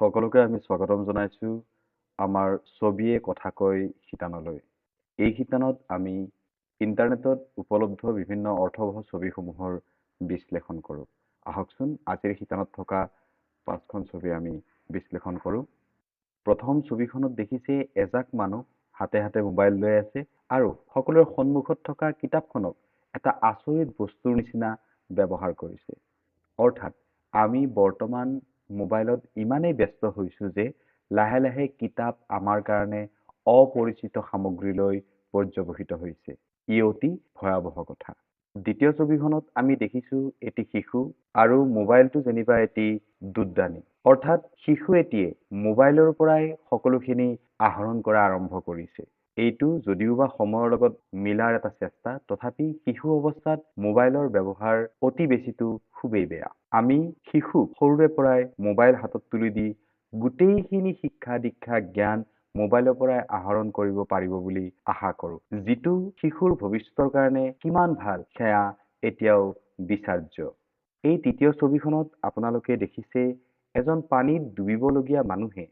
সকলোকে আমি স্বাগতম জনাইছোঁ আমাৰ ছবিয়ে কথা কয় শিতানলৈ। এই শিতানত আমি ইণ্টাৰনেটত উপলব্ধ বিভিন্ন অৰ্থবহ ছবিসমূহৰ বিশ্লেষণ কৰোঁ। আহকচোন আজিৰ শিতানত থকা পাঁচখন ছবি আমি বিশ্লেষণ কৰোঁ। প্ৰথম ছবিখনত দেখিছে এজাক মানুহ হাতে হাতে মোবাইল লৈ আছে আৰু সকলোৰে সন্মুখত থকা কিতাপখনক এটা আচৰিত বস্তুৰ নিচিনা ব্যৱহাৰ কৰিছে। অৰ্থাৎ আমি বৰ্তমান মোবাইলত ইমানেই ব্যস্ত হৈছোঁ যে লাহে লাহে কিতাপ আমাৰ কাৰণে অপৰিচিত সামগ্ৰীলৈ পৰ্যবসিত হৈছে। ই অতি ভয়াৱহ কথা। দ্বিতীয় ছবিখনত আমি দেখিছোঁ এটি শিশু আৰু মোবাইলটো যেনিবা এটি দুধদানি অৰ্থাৎ শিশু এটিয়ে মোবাইলৰ পৰাই সকলোখিনি আহৰণ কৰা আৰম্ভ কৰিছে। এইটো যদিওবা সময়ৰ লগত মিলাৰ এটা চেষ্টা তথাপি শিশু অৱস্থাত মোবাইলৰ ব্যৱহাৰ অতি বেছিটো খুবেই বেয়া। আমি শিশু সৰুৰে পৰাই মোবাইল হাতত তুলি দি গোটেইখিনি শিক্ষা দীক্ষা জ্ঞান মোবাইলৰ পৰাই আহৰণ কৰিব পাৰিব বুলি আশা কৰোঁ। যিটো শিশুৰ ভৱিষ্যতৰ কাৰণে কিমান ভাল সেয়া এতিয়াও বিচাৰ্য। এই তৃতীয় ছবিখনত আপোনালোকে দেখিছে এজন পানীত ডুবিবলগীয়া মানুহে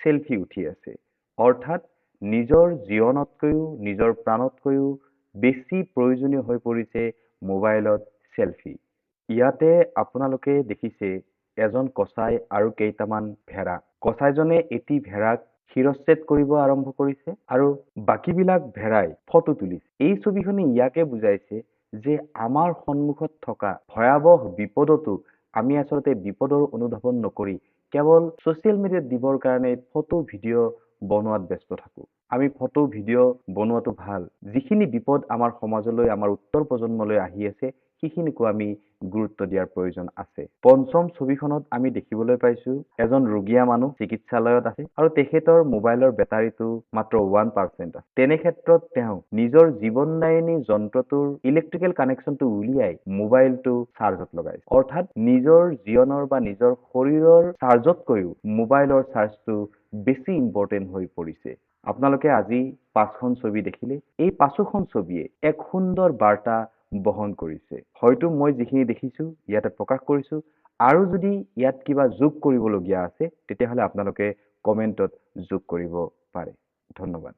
চেলফি উঠি আছে। অৰ্থাৎ নিজৰ জীৱনতকৈও নিজৰ প্ৰাণতকৈও বেছি প্ৰয়োজনীয় হৈ পৰিছে মোবাইলত চেলফি। ইয়াতে আপোনালোকে দেখিছে এজন কচাই আৰু কেইটামান ভেড়া। কচাইজনে এটি ভেড়াক শিৰচ্ছেদ কৰিব আৰম্ভ কৰিছে আৰু বাকীবিলাক ভেড়াই ফটো তুলিছে। এই ছবিখনে ইয়াকে বুজাইছে যে আমাৰ সন্মুখত থকা ভয়াৱহ বিপদতো আমি আচলতে বিপদৰ অনুধাৱন নকৰি কেৱল ছ'চিয়েল মিডিয়াত দিবৰ কাৰণে ফটো ভিডিঅ' বনোৱাত ব্যস্ত থাকোঁ। আমি ফটো ভিডিঅ' বনোৱাটো ভাল। যিখিনি বিপদ আমাৰ সমাজলৈ আমাৰ উত্তৰ প্ৰজন্মলৈ আহি আছে সেইখিনিকো আমি গুৰুত্ব দিয়াৰ প্ৰয়োজন আছে। পঞ্চম ছবিখনত আমি দেখিবলৈ পাইছোঁ এজন ৰোগীয়া মানুহ চিকিৎসালয়ত আছে আৰু তেখেতৰ মোবাইলৰ বেটাৰীটো মাত্ৰ ওৱান পাৰ্চেণ্ট আছে। তেনে ক্ষেত্ৰত তেওঁ নিজৰ জীৱনদায়িনী যন্ত্ৰটোৰ ইলেক্ট্ৰিকেল কানেকশ্যনটো উলিয়াই মোবাইলটো চাৰ্জত লগাইছে। অৰ্থাৎ নিজৰ জীৱনৰ বা নিজৰ শৰীৰৰ চাৰ্জতকৈও মোবাইলৰ চাৰ্জটো বেছি ইম্পৰ্টেণ্ট হৈ পৰিছে। আপোনালোকে আজি পাঁচখন ছবি দেখিলে। এই পাঁচোখন ছবিয়ে এক সুন্দৰ বাৰ্তা বহন কৰিছে। হয়তো মই যিখিনি দেখিছোঁ ইয়াতে প্ৰকাশ কৰিছোঁ। আৰু যদি ইয়াত কিবা যোগ কৰিবলগীয়া আছে তেতিয়াহ'লে আপোনালোকে কমেণ্টত যোগ কৰিব পাৰে। ধন্যবাদ।